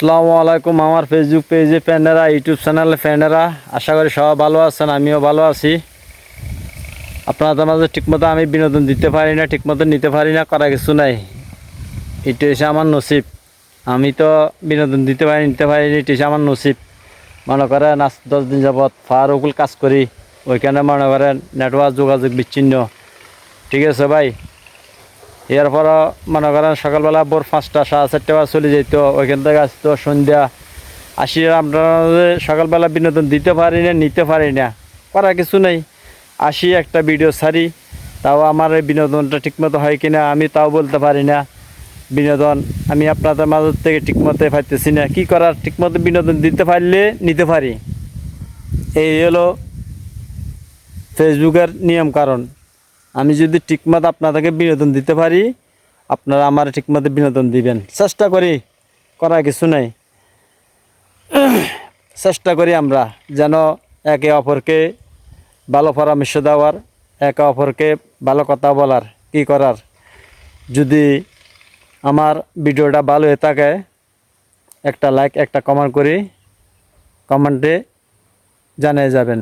আসসালামু আলাইকুম আমার ফেসবুক পেজে ফ্রেন্ডেরা ইউটিউব চ্যানেলে ফ্রেন্ডেরা। আশা করি সবাই ভালো আছেন, আমিও ভালো আছি। আপনাদের মাঝে ঠিকমতো আমি বিনোদন দিতে পারি না, ঠিকমতো নিতে পারি না করা কিছু নাই। এটা এসে আমার নসিব। আমি তো বিনোদন দিতে পারি, নিতে পারি না, এটা এসে আমার নসিব। মনে করেন, আজ দশ দিন যাবৎ ফারুকুল কাজ করি, ওইখানে মনে করেন নেটওয়ার্ক যোগাযোগ বিচ্ছিন্ন। ঠিক আছে ভাই? এরপর মনে করেন সকালবেলা ভোর পাঁচটা, সাড়ে চারটে চলে যেত ওইখান থেকে আসতো সন্ধ্যা। আসি আপনারা সকালবেলা বিনোদন দিতে পারি না, নিতে পারি না করা কিছু নেই। আসি, একটা ভিডিও ছাড়ি। তাও আমার এই বিনোদনটা ঠিকমতো হয় কি না আমি তাও বলতে পারি না। বিনোদন আমি আপনাদের মাঝ থেকে ঠিকমতো পাইতেছি না। কী করার? ঠিকমতো বিনোদন দিতে পারলে নিতে পারি। এই হলো ফেসবুকের নিয়ম কারণ। আমি যদি ঠিকমতো আপনাদেরকে বিনোদন দিতে পারি, আপনারা আমার ঠিকমতো বিনোদন দিবেন। চেষ্টা করি, করার কিছু নাই। চেষ্টা করি আমরা যেন একে অপরকে ভালো পরামর্শ দেওয়ার, একে অপরকে ভালো কথা বলার, কি করার। যদি আমার ভিডিওটা ভালো হয়ে থাকে, একটা লাইক একটা কমেন্ট করি কমেন্টে জানিয়ে যাবেন।